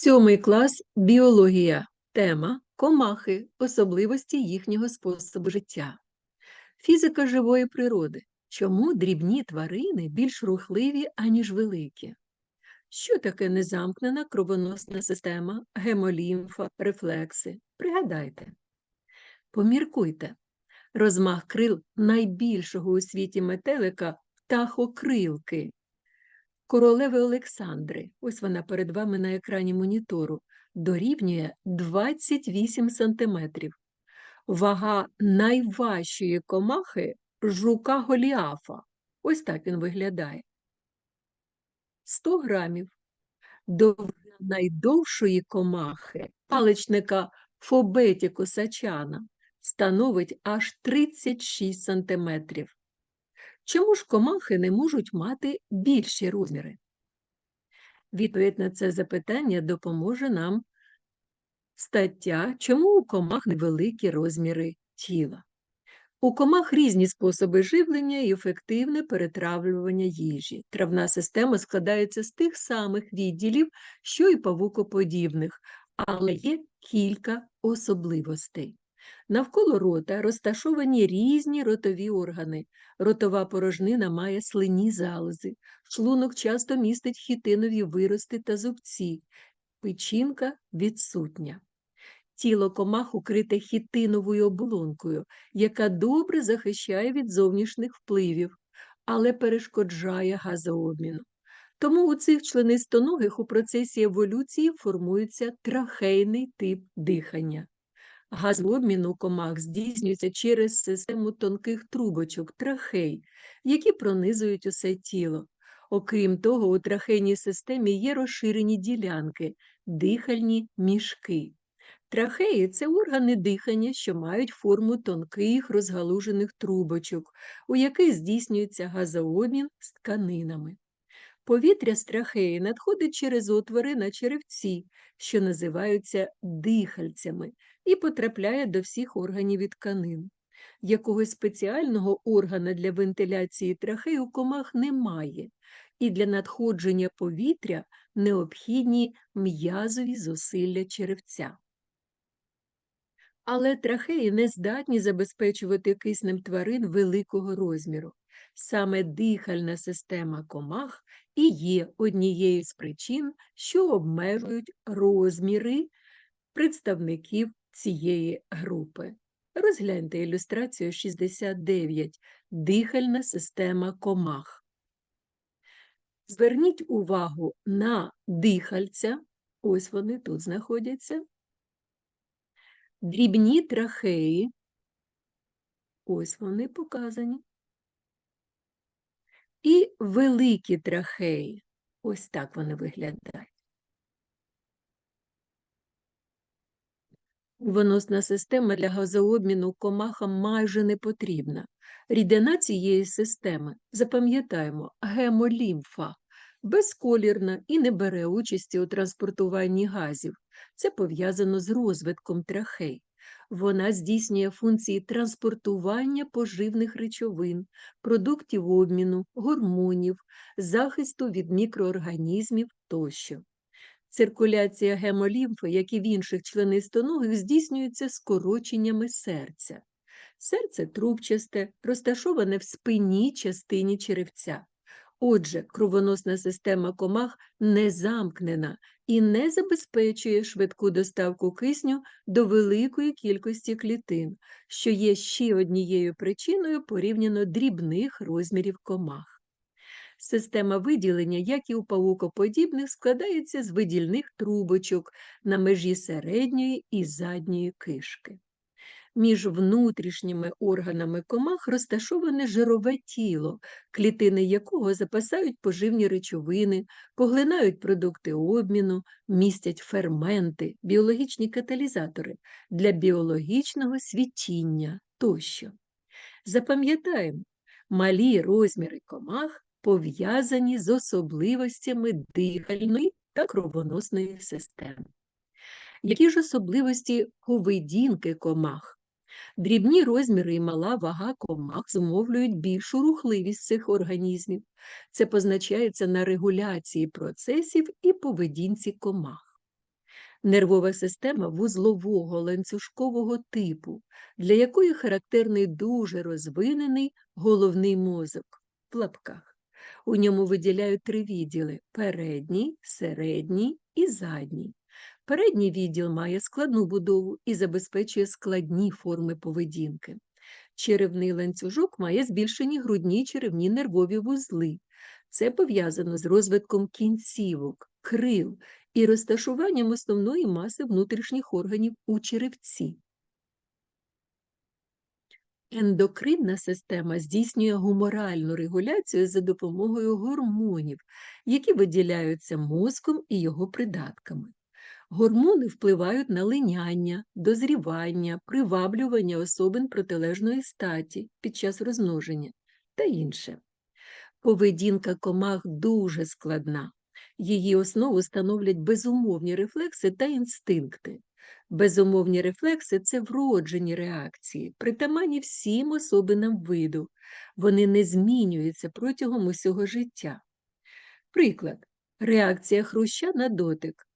Сьомий клас біологія. Тема комахи, особливості їхнього способу життя. Фізика живої природи. Чому дрібні тварини більш рухливі, аніж великі? Що таке незамкнена кровоносна система, гемолімфа, рефлекси? Пригадайте. Поміркуйте. Розмах крил найбільшого у світі метелика птахокрилки королеви Олександри, ось вона перед вами на екрані монітору, дорівнює 28 сантиметрів. Вага найважчої комахи жука Голіафа. Ось так він виглядає. 100 грамів. Довжина найдовшої комахи, паличника Фобетіку Сачана, становить аж 36 сантиметрів. Чому ж комахи не можуть мати більші розміри? Відповідь на це запитання допоможе нам стаття, чому у комах невеликі розміри тіла. У комах різні способи живлення і ефективне перетравлювання їжі. Травна система складається з тих самих відділів, що й павукоподібних, але є кілька особливостей. Навколо рота розташовані різні ротові органи. Ротова порожнина має слинні залози, шлунок часто містить хітинові вирости та зубці, печінка відсутня. Тіло комах укрите хітиновою оболонкою, яка добре захищає від зовнішніх впливів, але перешкоджає газообміну. Тому у цих членистоногих у процесі еволюції формується трахейний тип дихання. Газообмін у комах здійснюється через систему тонких трубочок, трахей, які пронизують усе тіло. Окрім того, у трахейній системі є розширені ділянки, дихальні мішки. Трахеї це органи дихання, що мають форму тонких розгалужених трубочок, у яких здійснюється газообмін з тканинами. Повітря з трахеї надходить через отвори на черевці, що називаються дихальцями, і потрапляє до всіх органів і тканин. Якогось спеціального органа для вентиляції трахеї у комах немає, і для надходження повітря необхідні м'язові зусилля черевця. Але трахеї не здатні забезпечувати киснем тварин великого розміру. Саме дихальна система комах і є однією з причин, що обмежують розміри представників цієї групи. Розгляньте ілюстрацію 69. Дихальна система комах. Зверніть увагу на дихальця, ось вони тут знаходяться, дрібні трахеї, ось вони показані, і великі трахеї, ось так вони виглядають. Виносна система для газообміну комахам майже не потрібна. Рідина цієї системи, запам'ятаємо, гемолімфа, безколірна і не бере участі у транспортуванні газів. Це пов'язано з розвитком трахей. Вона здійснює функції транспортування поживних речовин, продуктів обміну, гормонів, захисту від мікроорганізмів тощо. Циркуляція гемолімфи, як і в інших членистоногих, здійснюється скороченнями серця. Серце трубчасте, розташоване в спинній частині черевця. Отже, кровоносна система комах не замкнена і не забезпечує швидку доставку кисню до великої кількості клітин, що є ще однією причиною порівняно дрібних розмірів комах. Система виділення, як і у павукоподібних, складається з видільних трубочок на межі середньої і задньої кишки. Між внутрішніми органами комах розташоване жирове тіло, клітини якого запасають поживні речовини, поглинають продукти обміну, містять ферменти, біологічні каталізатори для біологічного світіння тощо. Запам'ятаємо, малі розміри комах пов'язані з особливостями дихальної та кровоносної системи. Які ж особливості поведінки комах? Дрібні розміри і мала вага комах зумовлюють більшу рухливість цих організмів. Це позначається на регуляції процесів і поведінці комах. Нервова система вузлового ланцюжкового типу, для якої характерний дуже розвинений головний мозок в лапках. У ньому виділяють три відділи передній, середній і задній. Передній відділ має складну будову і забезпечує складні форми поведінки. Черевний ланцюжок має збільшені грудні черевні нервові вузли. Це пов'язано з розвитком кінцівок, крил і розташуванням основної маси внутрішніх органів у черевці. Ендокринна система здійснює гуморальну регуляцію за допомогою гормонів, які виділяються мозком і його придатками. Гормони впливають на линяння, дозрівання, приваблювання особин протилежної статі під час розмноження та інше. Поведінка комах дуже складна. Її основу становлять безумовні рефлекси та інстинкти. Безумовні рефлекси це вроджені реакції, притаманні всім особинам виду. Вони не змінюються протягом усього життя. Приклад, реакція хруща на дотик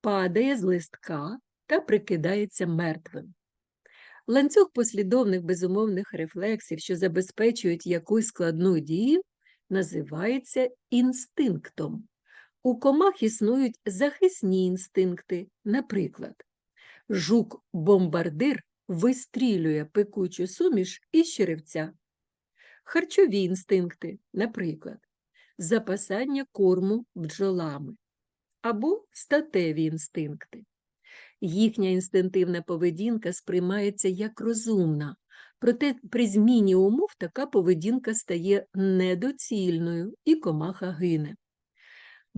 падає з листка та прикидається мертвим. Ланцюг послідовних безумовних рефлексів, що забезпечують якусь складну дію, називається інстинктом. У комах існують захисні інстинкти, наприклад, жук-бомбардир вистрілює пекучу суміш із черевця, харчові інстинкти, наприклад, запасання корму бджолами або статеві інстинкти. Їхня інстинктивна поведінка сприймається як розумна, проте при зміні умов така поведінка стає недоцільною і комаха гине.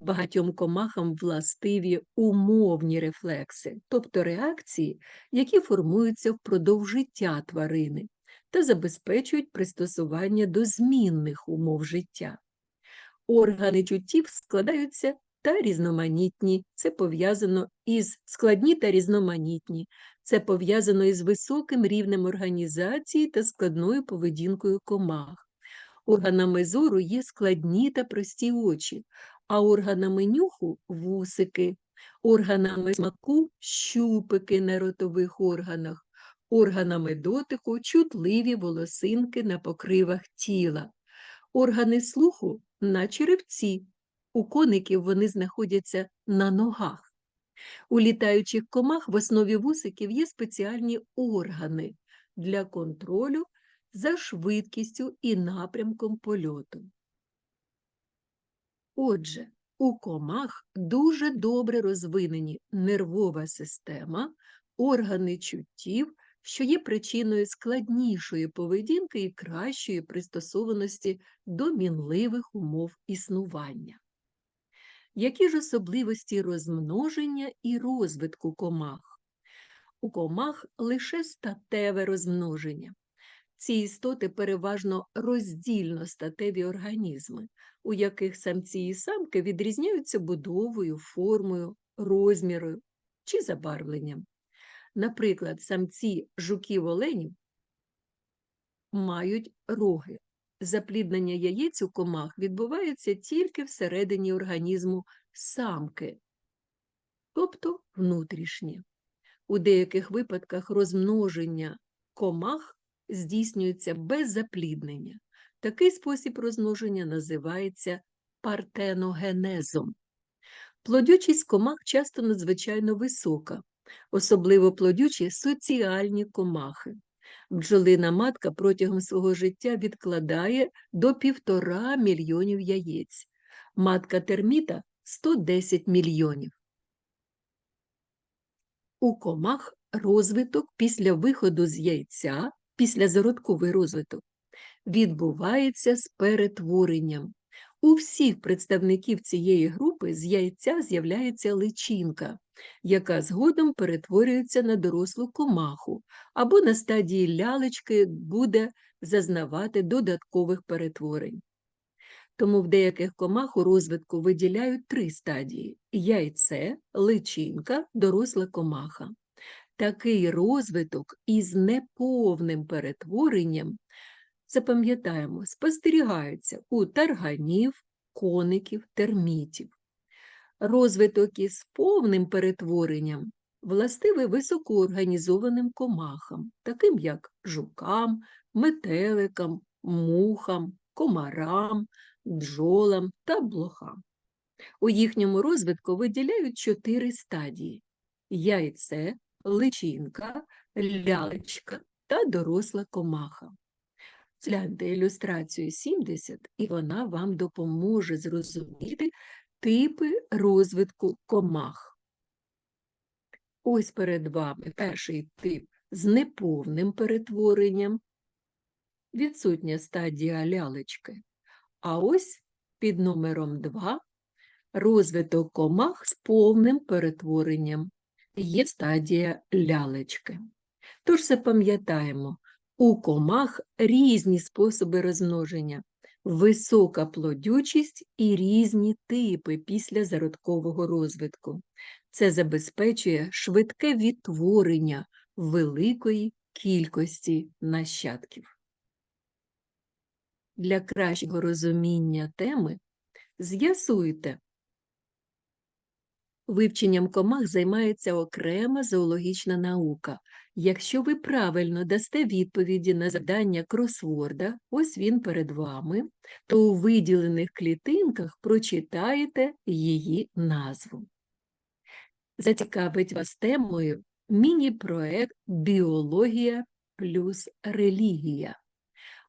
Багатьом комахам властиві умовні рефлекси, тобто реакції, які формуються впродовж життя тварини та забезпечують пристосування до змінних умов життя. Органи чуттів складаються та різноманітні, це пов'язано із складні та різноманітні, це пов'язано із високим рівнем організації та складною поведінкою комах. Органами зору є складні та прості очі, а органами нюху вусики, органами смаку щупики на ротових органах, органами дотику чутливі волосинки на покривах тіла, органи слуху на черевці. У коників вони знаходяться на ногах. У літаючих комах в основі вусиків є спеціальні органи для контролю за швидкістю і напрямком польоту. Отже, у комах дуже добре розвинені нервова система, органи чуттів, що є причиною складнішої поведінки і кращої пристосованості до мінливих умов існування. Які ж особливості розмноження і розвитку комах? У комах лише статеве розмноження. Ці істоти переважно роздільно статеві організми, у яких самці і самки відрізняються будовою, формою, розмірою чи забарвленням. Наприклад, самці жуків оленів мають роги. Запліднення яєць у комах відбувається тільки всередині організму самки, тобто внутрішнє. У деяких випадках розмноження комах здійснюється без запліднення. Такий спосіб розмноження називається партеногенезом. Плодючість комах часто надзвичайно висока, особливо плодючі соціальні комахи. Бджолина матка протягом свого життя відкладає до півтора мільйонів яєць, матка терміта 110 мільйонів. У комах розвиток після виходу з яйця післязародковий розвиток, відбувається з перетворенням. У всіх представників цієї групи з яйця з'являється личинка, яка згодом перетворюється на дорослу комаху, або на стадії лялечки буде зазнавати додаткових перетворень. Тому в деяких комах у розвитку виділяють три стадії яйце, личинка, доросла комаха. Такий розвиток із неповним перетворенням, запам'ятаємо, спостерігається у тарганів, коників, термітів. Розвиток із повним перетворенням властивий високоорганізованим комахам, таким як жукам, метеликам, мухам, комарам, бджолам та блохам. У їхньому розвитку виділяють чотири стадії: яйце, личинка, лялечка та доросла комаха. Згляньте ілюстрацію 70, і вона вам допоможе зрозуміти типи розвитку комах. Ось перед вами перший тип з неповним перетворенням, відсутня стадія лялечки. А ось під номером 2 розвиток комах з повним перетворенням. Є стадія лялечки. Тож запам'ятаємо, у комах різні способи розмноження, висока плодючість і різні типи після зародкового розвитку. Це забезпечує швидке відтворення великої кількості нащадків. Для кращого розуміння теми з'ясуйте, Вивченням комах займається окрема зоологічна наука. Якщо ви правильно дасте відповіді на завдання кросворда, ось він перед вами, то у виділених клітинках прочитаєте її назву. Зацікавить вас темою міні-проект Біологія плюс релігія.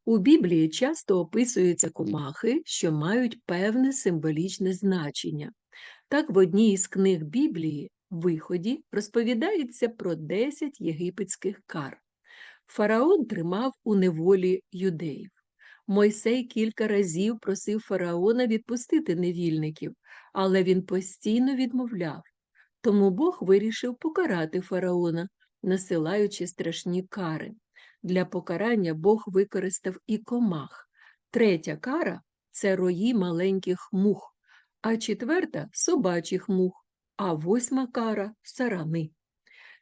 У Біблії часто описуються комахи, що мають певне символічне значення. Так, в одній із книг Біблії, виході, розповідається про 10 єгипетських кар. Фараон тримав у неволі юдеїв. Мойсей кілька разів просив фараона відпустити невільників, але він постійно відмовляв. Тому Бог вирішив покарати фараона, насилаючи страшні кари. Для покарання Бог використав і комах. Третя кара це рої маленьких мух а четверта собачих мух, а восьма кара сарани.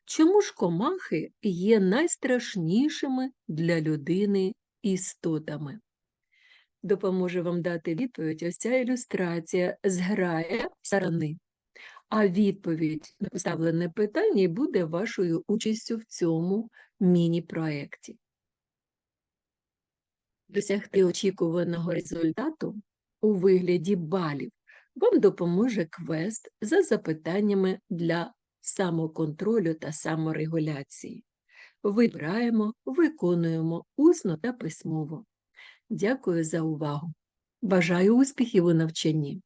Чому ж комахи є найстрашнішими для людини істотами? Допоможе вам дати відповідь ось ця ілюстрація зграє сарани. А відповідь на поставлене питання буде вашою участю в цьому міні-проєкті. Досягти очікуваного результату у вигляді балів вам допоможе квест за запитаннями для самоконтролю та саморегуляції. Вибираємо, виконуємо усно та письмово. Дякую за увагу. Бажаю успіхів у навчанні!